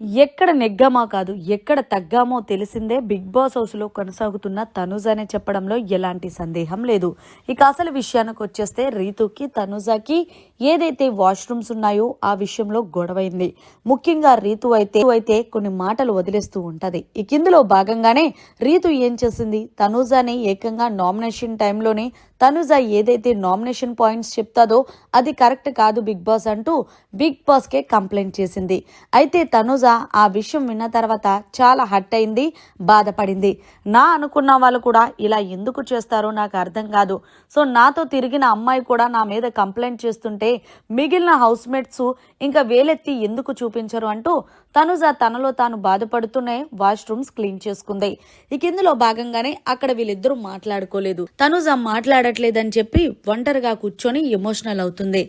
ఎక్కడ నెగ్గామా కాదు ఎక్కడ తగ్గామో తెలిసిందే బిగ్ బాస్ హౌస్లో కొనసాగుతున్న తనుజ అనే చెప్పడంలో ఎలాంటి సందేహం లేదు. ఇక అసలు విషయానికి వచ్చేస్తే రీతుకి తనుజకి ఏదైతే వాష్రూమ్స్ ఉన్నాయో ఆ విషయంలో గొడవైంది. ముఖ్యంగా రీతు అయితే అయితే కొన్ని మాటలు వదిలేస్తూ ఉంటది. ఇక ఇందులో భాగంగానే రీతు ఏం చేసింది? తనుజాని ఏకంగా నామినేషన్ టైంలోనే తనుజ ఏదైతే నామినేషన్ పాయింట్స్ చెప్తాదో అది కరెక్ట్ కాదు బిగ్ బాస్ అంటూ బిగ్ బాస్కే కంప్లైంట్ చేసింది. అయితే తనుజ ఆ విషయం విన్న తర్వాత చాలా హట్ అయింది బాధపడింది. నా అనుకున్న వాళ్ళు కూడా ఇలా ఎందుకు చేస్తారో నాకు అర్థం కాదు. సో నాతో తిరిగిన అమ్మాయి కూడా నా మీద కంప్లైంట్ చేస్తుంటే మిగిలిన హౌస్ మేట్స్ ఇంకా వేలెత్తి ఎందుకు చూపించరు అంటూ తనుజ తనలో తాను బాధపడుతూనే వాష్రూమ్స్ క్లీన్ చేసుకుంది. ఇక ఇందులో భాగంగానే అక్కడ వీళ్ళిద్దరూ మాట్లాడుకోలేదు. తనుజ మాట్లాడట్లేదని చెప్పి ఒంటరిగా కూర్చొని ఎమోషనల్ అవుతుంది.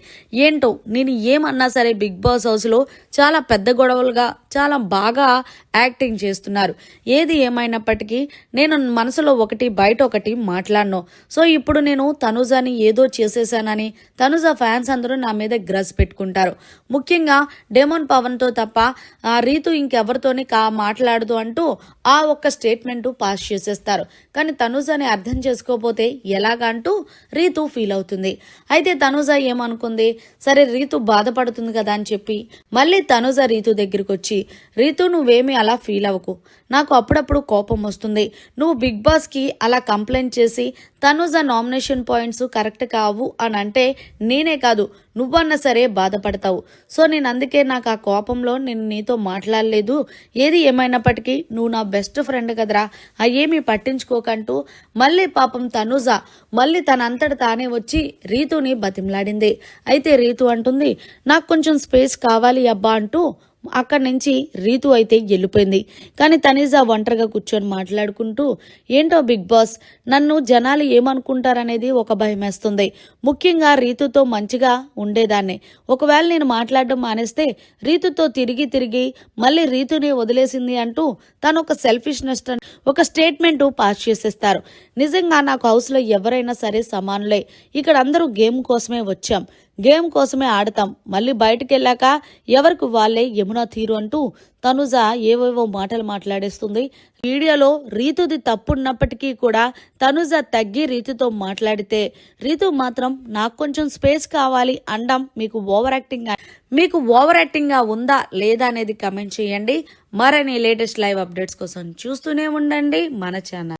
ఏంటో నేను ఏమన్నా సరే బిగ్ బాస్ హౌస్లో చాలా పెద్ద గొడవలుగా చాలా బాగా యాక్టింగ్ చేస్తున్నారు. ఏది ఏమైనప్పటికీ నేను మనసులో ఒకటి బయట ఒకటి మాట్లాడను. సో ఇప్పుడు నేను తనుజాని ఏదో చేసేసానని తనుజ ఫ్యాన్స్ అందరూ నా మీద గ్రస్ పెట్టుకుంటారు. ముఖ్యంగా డెమోన్ పవన్తో తప్ప ఆ రీతు ఇంకెవరితోని కా మాట్లాడదు అంటూ ఆ ఒక్క స్టేట్మెంట్ పాస్ చేసేస్తారు. కానీ తనుజని అర్థం చేసుకోపోతే ఎలాగా అంటూ రీతు ఫీల్ అవుతుంది. అయితే తనుజ ఏమనుకుంది? సరే రీతు బాధపడుతుంది కదా అని చెప్పి మళ్ళీ తనుజ రీతు దగ్గరికి వచ్చి రీతు నువ్వేమీ అలా ఫీల్ అవ్వకు. నాకు అప్పుడప్పుడు కోపం వస్తుంది. నువ్వు బిగ్ బాస్కి అలా కంప్లైంట్ చేసి తనుజ నామినేషన్ పాయింట్స్ కరెక్ట్ కావు అని అంటే నేనే కాదు నువ్వన్నా సరే బాధపడతావు. సో నేను అందుకే నాకు ఆ కోపంలో నేను నీతో మాట్లాడలేదు. ఏది ఏమైనప్పటికీ నువ్వు నా బెస్ట్ ఫ్రెండ్ కదరా. అయ్యేమీ పట్టించుకోకంటూ మళ్ళీ పాపం తనుజ మళ్ళీ తనంతట తానే వచ్చి రీతుని బతిమలాడింది. అయితే రీతు అంటుంది నాకు కొంచెం స్పేస్ కావాలి అబ్బా అంటూ అక్కడి నుంచి రీతు అయితే వెళ్ళిపోయింది. కానీ తనీజా ఒంటరిగా కూర్చొని మాట్లాడుకుంటూ ఏంటో బిగ్ బాస్ నన్ను జనాలు ఏమనుకుంటారనేది ఒక భయం వేస్తుంది. ముఖ్యంగా రీతుతో మంచిగా ఉండేదాన్ని. ఒకవేళ నేను మాట్లాడడం మానేస్తే రీతుతో తిరిగి తిరిగి మళ్ళీ రీతుని వదిలేసింది అంటూ తను ఒక సెల్ఫిష్నెస్ ఒక స్టేట్మెంట్ పాస్ చేసేస్తారు. నిజంగా నాకు హౌస్లో ఎవరైనా సరే సమానులే. ఇక్కడ అందరూ గేమ్ కోసమే వచ్చాం. గేమ్ కోసమే ఆడతాం. మళ్ళీ బయటకు వెళ్ళాక ఎవరికి వాళ్ళే యమునా తీరు అంటూ తనుజ ఏవేవో మాటలు మాట్లాడేస్తుంది. వీడియోలో రీతుది తప్పున్నప్పటికీ కూడా తనుజ తగ్గి రీతుతో మాట్లాడితే రీతు మాత్రం నాకు కొంచెం స్పేస్ కావాలి అండం మీకు ఓవర్ యాక్టింగ్ మీకు ఓవర్ యాక్టింగ్గా ఉందా లేదా అనేది కమెంట్ చేయండి. మరిన్ని లేటెస్ట్ లైవ్ అప్డేట్స్ కోసం చూస్తూనే ఉండండి మన ఛానల్.